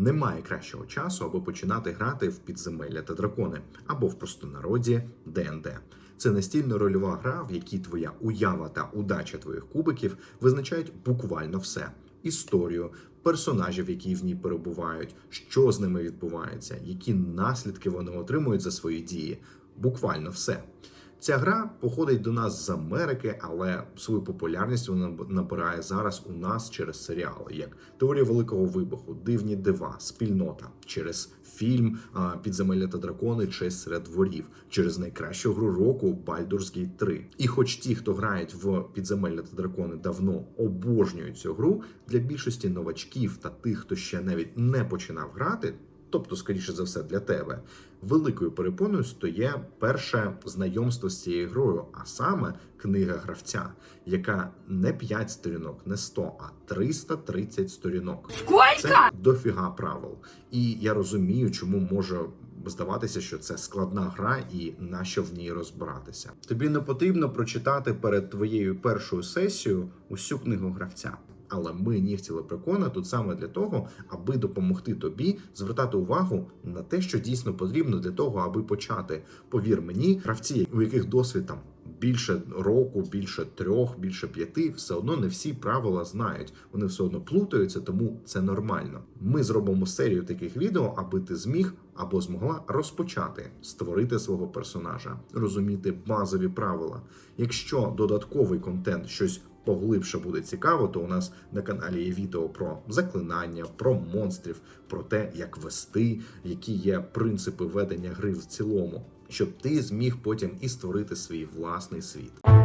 Немає кращого часу, аби починати грати в підземелля та дракони або в простонароді ДНД. Це настільно рольова гра, в якій твоя уява та удача твоїх кубиків визначають буквально все: історію, персонажів, які в ній перебувають, що з ними відбувається, які наслідки вони отримують за свої дії. Буквально все. Ця гра походить до нас з Америки, але свою популярність вона набирає зараз у нас через серіали, як Теорія Великого Вибуху, Дивні дива, Спільнота, через фільм Підземелля та дракони Честь серед дворів, через найкращу гру року Baldur's Gate 3. І хоч ті, хто грають в Підземелля та дракони, давно обожнюють цю гру, для більшості новачків та тих, хто ще навіть не починав грати. Тобто, скоріше за все, для тебе великою перепоною стоє перше знайомство з цією грою, а саме книга гравця, яка не 5 сторінок, не 100, а 330 сторінок. Сколько? Це дофіга правил. І я розумію, чому може здаватися, що це складна гра, і нащо в ній розбиратися. Тобі не потрібно прочитати перед твоєю першою сесією усю книгу гравця. Але ми, нігті лепрекона, тут саме для того, аби допомогти тобі звертати увагу на те, що дійсно потрібно для того, аби почати. Повір мені, гравці, у яких досвід там більше року, більше трьох, більше п'яти, все одно не всі правила знають. Вони все одно плутаються, тому це нормально. Ми зробимо серію таких відео, аби ти зміг або змогла розпочати створити свого персонажа, розуміти базові правила. Якщо додатковий контент щось поглибше буде цікаво, то у нас на каналі є відео про заклинання, про монстрів, про те, як вести, які є принципи ведення гри в цілому, щоб ти зміг потім і створити свій власний світ.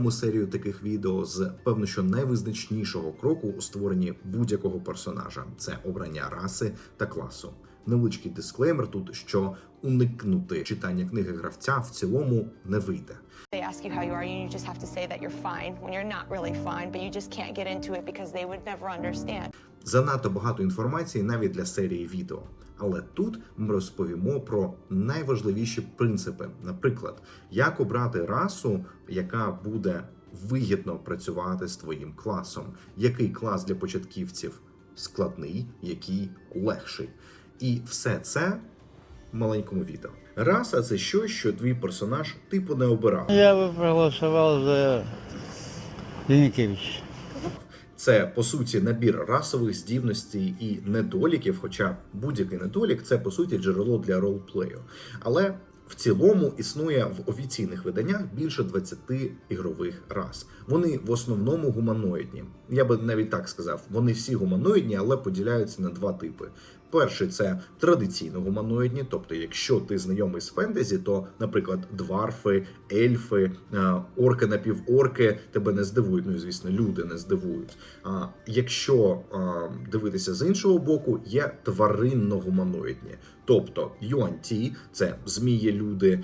Ми серію таких відео з певно, що найвизначнішого кроку у створенні будь-якого персонажа це обрання раси та класу. Невеличкий дисклеймер тут, що уникнути читання книги гравця в цілому не вийде. They ask you how you are, you just have to say that you're fine when you're not really fine, but you just can't get into it because they would never understand. Занадто багато інформації навіть для серії відео. Але тут ми розповімо про найважливіші принципи. Наприклад, як обрати расу, яка буде вигідно працювати з твоїм класом, який клас для початківців складний, який легший. І все це в маленькому відео. Раса це щось, що твій персонаж типу не обирав. Я бы проголосовал за Янікевич. Це по суті набір расових здібностей і недоліків. Хоча будь-який недолік це по суті джерело для ролплею. Але в цілому існує в офіційних виданнях більше 20 ігрових рас. Вони в основному гуманоїдні. Я би навіть так сказав, вони всі гуманоїдні, але поділяються на два типи. Перший це традиційно гуманоїдні, тобто, якщо ти знайомий з фентезі, то, наприклад, дварфи, ельфи, е, орки напіворки тебе не здивують. Ну і звісно, люди не здивують. А якщо дивитися з іншого боку, є тваринно-гуманоїдні. Тобто юанті це змії люди,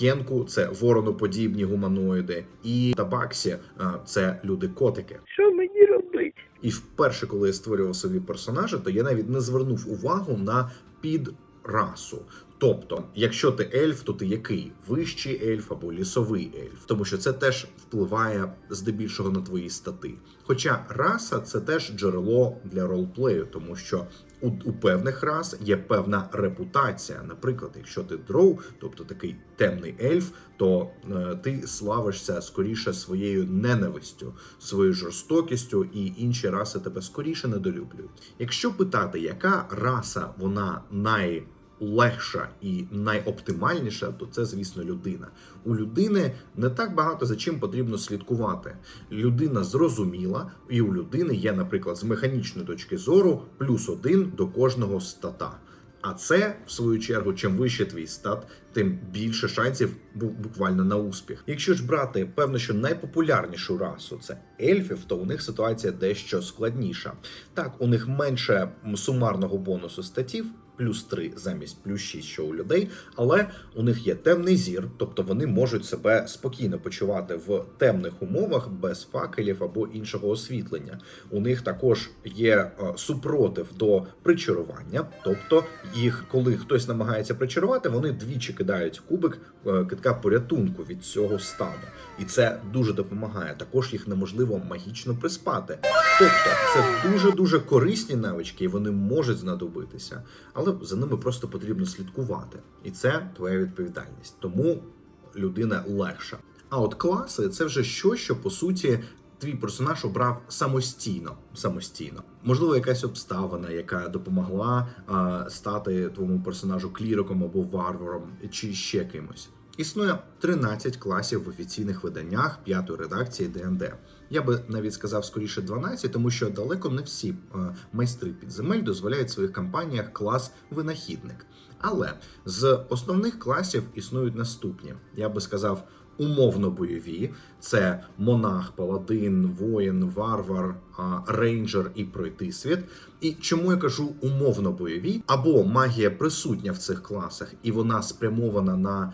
кенку це вороноподібні гуманоїди, і табаксі це люди-котики. Що мені робити? І вперше, коли я створював собі персонажа, то я навіть не звернув увагу на підрасу. Тобто, якщо ти ельф, то ти який вищий ельф або лісовий ельф, тому що це теж впливає здебільшого на твої стати. Хоча раса це теж джерело для ролплею, тому що у, у певних рас є певна репутація. Наприклад, якщо ти дроу, тобто такий темний ельф, то е, ти славишся скоріше своєю ненавистю, своєю жорстокістю, і інші раси тебе скоріше недолюблюють. Якщо питати, яка раса вона най легша і найоптимальніша, то це, звісно, людина. У людини не так багато за чим потрібно слідкувати. Людина зрозуміла, і у людини є, наприклад, з механічної точки зору плюс один до кожного стата. А це, в свою чергу, чим вище твій стат, тим більше шансів бу- буквально на успіх. Якщо ж брати, певно, що найпопулярнішу расу це ельфів, то у них ситуація дещо складніша. Так, у них менше сумарного бонусу статів. Плюс 3 замість плюс 6, що у людей, але у них є темний зір, тобто вони можуть себе спокійно почувати в темних умовах без факелів або іншого освітлення. У них також є е, супротив до причарування, тобто їх, коли хтось намагається причарувати, вони двічі кидають кубик е, китка порятунку від цього стану, і це дуже допомагає. Також їх неможливо магічно приспати. Тобто, це дуже дуже корисні навички, і вони можуть знадобитися, але за ними просто потрібно слідкувати, і це твоя відповідальність. Тому людина легша. А от класи це вже щось, що по суті. Твій персонаж обрав самостійно, самостійно. Можливо, якась обставина, яка допомогла а, стати твоєму персонажу кліриком або варваром, чи ще кимось. Існує 13 класів в офіційних виданнях п'ятої редакції ДНД. Я би навіть сказав скоріше 12, тому що далеко не всі е, майстри підземель дозволяють в своїх кампаніях клас винахідник. Але з основних класів існують наступні. Я би сказав. Умовно бойові це монах, паладин, воїн, варвар, рейнджер і пройти світ. І чому я кажу умовно бойові? Або магія присутня в цих класах, і вона спрямована на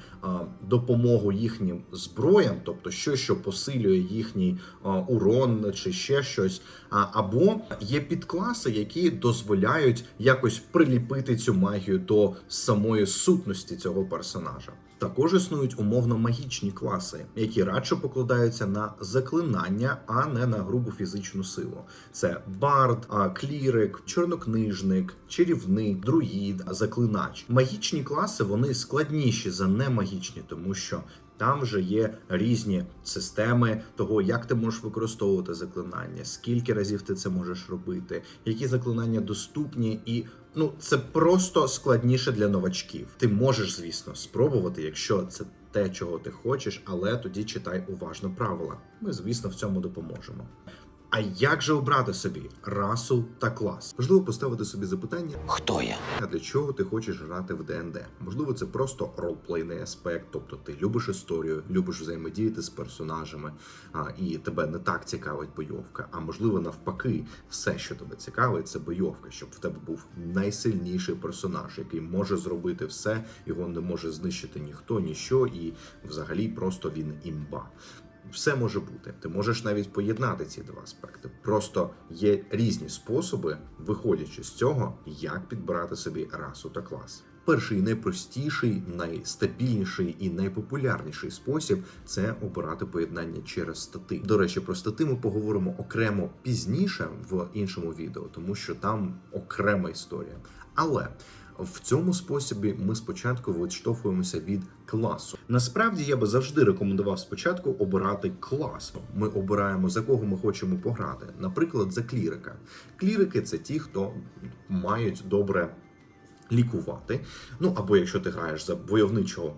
допомогу їхнім зброям, тобто щось, що посилює їхній урон чи ще щось. Або є підкласи, які дозволяють якось приліпити цю магію до самої сутності цього персонажа. Також існують умовно магічні класи, які радше покладаються на заклинання, а не на грубу фізичну силу. Це бард, клірик, чорнокнижник, чарівник, друїд, заклинач. Магічні класи вони складніші за немагічні, тому що там вже є різні системи того, як ти можеш використовувати заклинання, скільки разів ти це можеш робити, які заклинання доступні, і ну це просто складніше для новачків. Ти можеш, звісно, спробувати, якщо це те, чого ти хочеш, але тоді читай уважно правила. Ми, звісно, в цьому допоможемо. А як же обрати собі расу та клас? Можливо, поставити собі запитання, Хто я? а для чого ти хочеш грати в ДНД? Можливо, це просто ролплейний аспект, тобто ти любиш історію, любиш взаємодіяти з персонажами, а, і тебе не так цікавить бойовка. А можливо, навпаки, все, що тебе цікавить, це бойовка, щоб в тебе був найсильніший персонаж, який може зробити все, його не може знищити ніхто, ніщо, і взагалі просто він імба. Все може бути. Ти можеш навіть поєднати ці два аспекти. Просто є різні способи, виходячи з цього, як підбирати собі расу та клас. Перший найпростіший, найстабільніший і найпопулярніший спосіб це обирати поєднання через стати. До речі, про стати ми поговоримо окремо пізніше в іншому відео, тому що там окрема історія. Але в цьому способі ми спочатку відштовхуємося від класу. Насправді я би завжди рекомендував спочатку обирати клас. Ми обираємо за кого ми хочемо пограти. Наприклад, за клірика. Клірики це ті, хто мають добре лікувати. Ну або якщо ти граєш за войовничого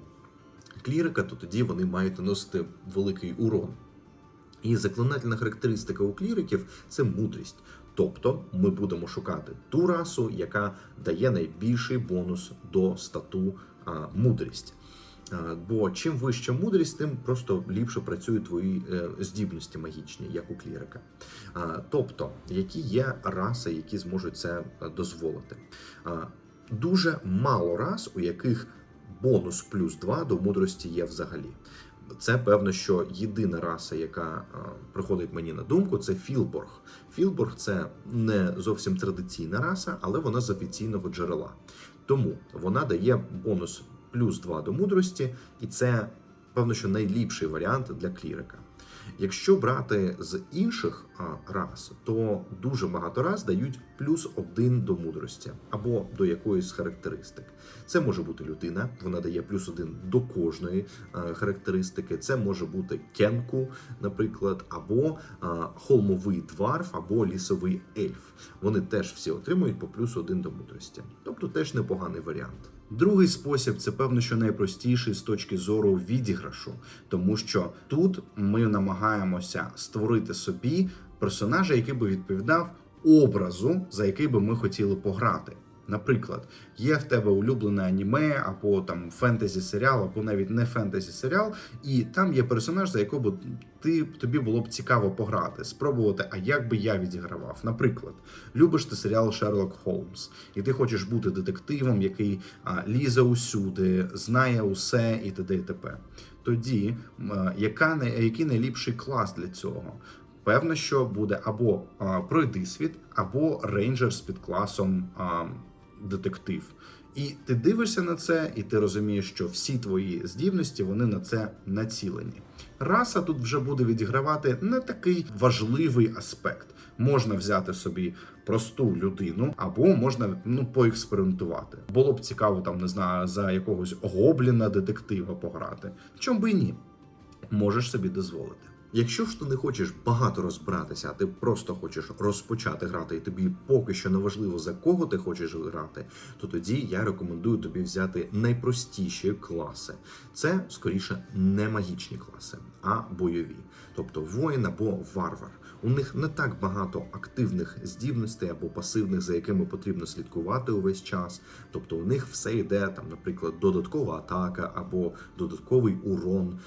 клірика, то тоді вони мають наносити великий урон. І заклинательна характеристика у кліриків це мудрість. Тобто ми будемо шукати ту расу, яка дає найбільший бонус до стату мудрість. Бо чим вища мудрість, тим просто ліпше працюють твої е, здібності магічні, як у клірика. Тобто, які є раси, які зможуть це е, дозволити. Дуже мало рас, у яких бонус плюс 2 до мудрості є взагалі. Це певно, що єдина раса, яка е, приходить мені на думку, це Філборг. Філборг це не зовсім традиційна раса, але вона з офіційного джерела. Тому вона дає бонус плюс 2 до мудрості, і це певно, що найліпший варіант для клірика. Якщо брати з інших рас, то дуже багато раз дають плюс один до мудрості або до якоїсь характеристик. Це може бути людина, вона дає плюс один до кожної характеристики. Це може бути кенку, наприклад, або холмовий дварф, або лісовий ельф. Вони теж всі отримують по плюс один до мудрості. Тобто теж непоганий варіант. Другий спосіб це певно, що найпростіший з точки зору відіграшу, тому що тут ми намагаємося створити собі персонажа, який би відповідав образу, за який би ми хотіли пограти. Наприклад, є в тебе улюблене аніме, або там фентезі серіал, або навіть не фентезі серіал, і там є персонаж, за якого ти тобі було б цікаво пограти, спробувати, а як би я відігравав. Наприклад, любиш ти серіал Шерлок Холмс, і ти хочеш бути детективом, який а, лізе усюди, знає усе і т.д. і т.п. Тоді а, яка не який найліпший клас для цього? Певно, що буде або а, пройди світ, або рейнджер з підкласом а, детектив. І ти дивишся на це, і ти розумієш, що всі твої здібності вони на це націлені. Раса тут вже буде відігравати не такий важливий аспект. Можна взяти собі просту людину, або можна ну поекспериментувати. Було б цікаво, там не знаю, за якогось гобліна детектива пограти. Чом би і ні? можеш собі дозволити. Якщо ж ти не хочеш багато розбиратися, а ти просто хочеш розпочати грати, і тобі поки що не важливо за кого ти хочеш грати, то тоді я рекомендую тобі взяти найпростіші класи. Це скоріше не магічні класи, а бойові, тобто воїн або варвар. У них не так багато активних здібностей або пасивних, за якими потрібно слідкувати увесь час. Тобто у них все йде там, наприклад, додаткова атака або додатковий урон.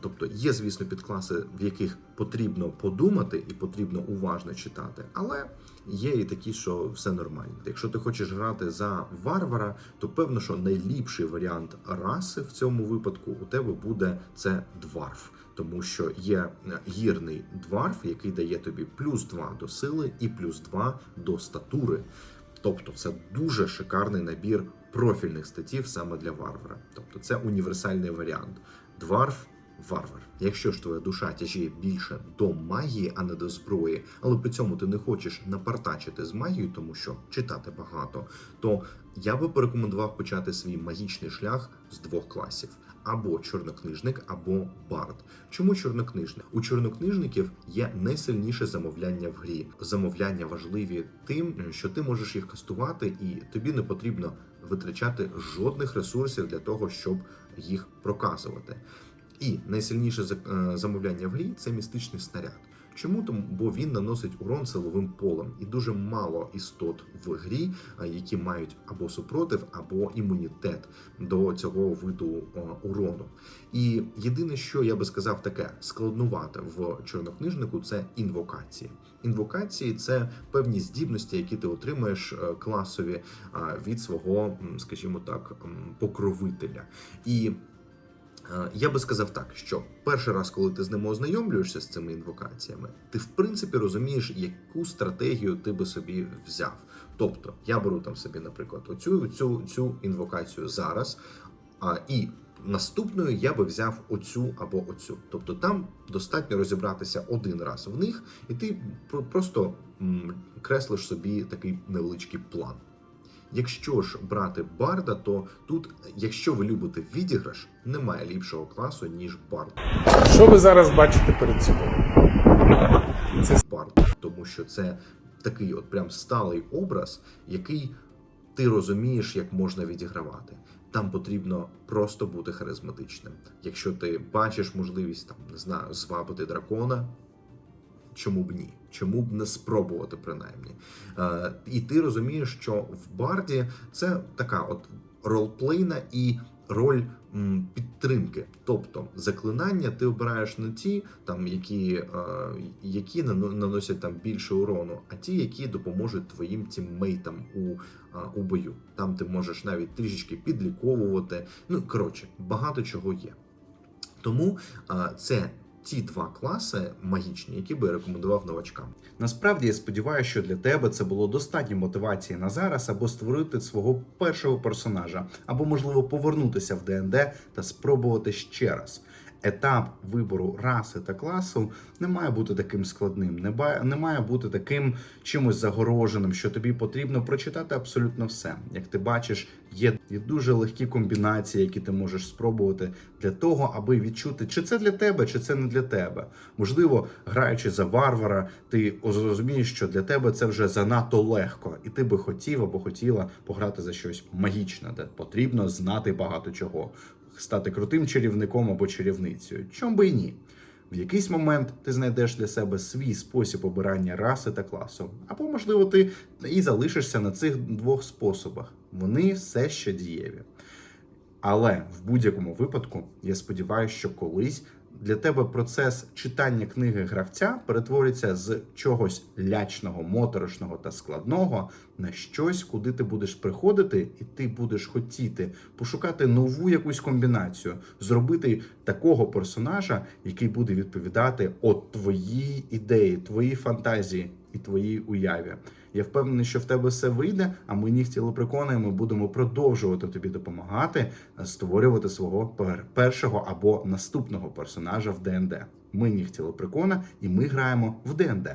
Тобто є, звісно, підкласи, в яких потрібно подумати і потрібно уважно читати, але є і такі, що все нормально. Якщо ти хочеш грати за варвара, то певно, що найліпший варіант раси в цьому випадку у тебе буде це дварф. Тому що є гірний дварф, який дає тобі плюс 2 до сили і плюс 2 до статури. Тобто це дуже шикарний набір профільних статів саме для варвара. Тобто це універсальний варіант. Дварф варвар. Якщо ж твоя душа тяжіє більше до магії, а не до зброї, але при цьому ти не хочеш напартачити з магією, тому що читати багато, то я би порекомендував почати свій магічний шлях з двох класів: або чорнокнижник, або бард. Чому чорнокнижник? У чорнокнижників є найсильніше замовляння в грі. Замовляння важливі тим, що ти можеш їх кастувати, і тобі не потрібно витрачати жодних ресурсів для того, щоб їх проказувати. І найсильніше е, замовляння в грі це містичний снаряд. Чому тому? Бо він наносить урон силовим полем, і дуже мало істот в грі, е, які мають або супротив, або імунітет до цього виду е, урону. І єдине, що я би сказав, таке складнувате в чорнокнижнику, це інвокації. Інвокації це певні здібності, які ти отримаєш класові від свого, скажімо так, покровителя. І Я би сказав так, що перший раз, коли ти з ними ознайомлюєшся з цими інвокаціями, ти в принципі розумієш, яку стратегію ти би собі взяв. Тобто я беру там собі, наприклад, оцю цю, цю інвокацію зараз, а і наступною я би взяв оцю або оцю. Тобто там достатньо розібратися один раз в них, і ти просто м, креслиш собі такий невеличкий план. Якщо ж брати барда, то тут, якщо ви любите відіграш, немає ліпшого класу, ніж бард. Що ви зараз бачите перед собою? Це бард, тому що це такий от прям сталий образ, який ти розумієш, як можна відігравати. Там потрібно просто бути харизматичним. Якщо ти бачиш можливість там не знаю, звабити дракона. Чому б ні? Чому б не спробувати принаймні? Е, і ти розумієш, що в барді це така от ролплейна і роль підтримки. Тобто заклинання ти обираєш не ті, там які, е, які наносять там більше урону, а ті, які допоможуть твоїм тіммейтам у, е, у бою. Там ти можеш навіть трішечки підліковувати. Ну коротше, багато чого є. Тому а, це ті два класи магічні, які би рекомендував новачкам. Насправді я сподіваюся, що для тебе це було достатньо мотивації на зараз або створити свого першого персонажа, або можливо повернутися в ДНД та спробувати ще раз. Етап вибору раси та класу не має бути таким складним, не має бути таким чимось загороженим, що тобі потрібно прочитати абсолютно все. Як ти бачиш, є, дуже легкі комбінації, які ти можеш спробувати для того, аби відчути, чи це для тебе, чи це не для тебе. Можливо, граючи за варвара, ти зрозумієш, що для тебе це вже занадто легко, і ти би хотів або хотіла пограти за щось магічне, де потрібно знати багато чого, стати крутим чарівником або чарівницею. Чом би і ні. В якийсь момент ти знайдеш для себе свій спосіб обирання раси та класу, або можливо ти і залишишся на цих двох способах. Вони все ще дієві. Але в будь-якому випадку я сподіваюся, що колись для тебе процес читання книги гравця перетвориться з чогось лячного, моторошного та складного на щось, куди ти будеш приходити, і ти будеш хотіти пошукати нову якусь комбінацію, зробити такого персонажа, який буде відповідати от твоїй ідеї, твоїй фантазії і твоїй уяві. Я впевнений, що в тебе все вийде. А ми нігті лепрекони, ми будемо продовжувати тобі допомагати е, створювати свого пер- першого або наступного персонажа в ДНД. Ми нігті лепрекона, і ми граємо в ДНД.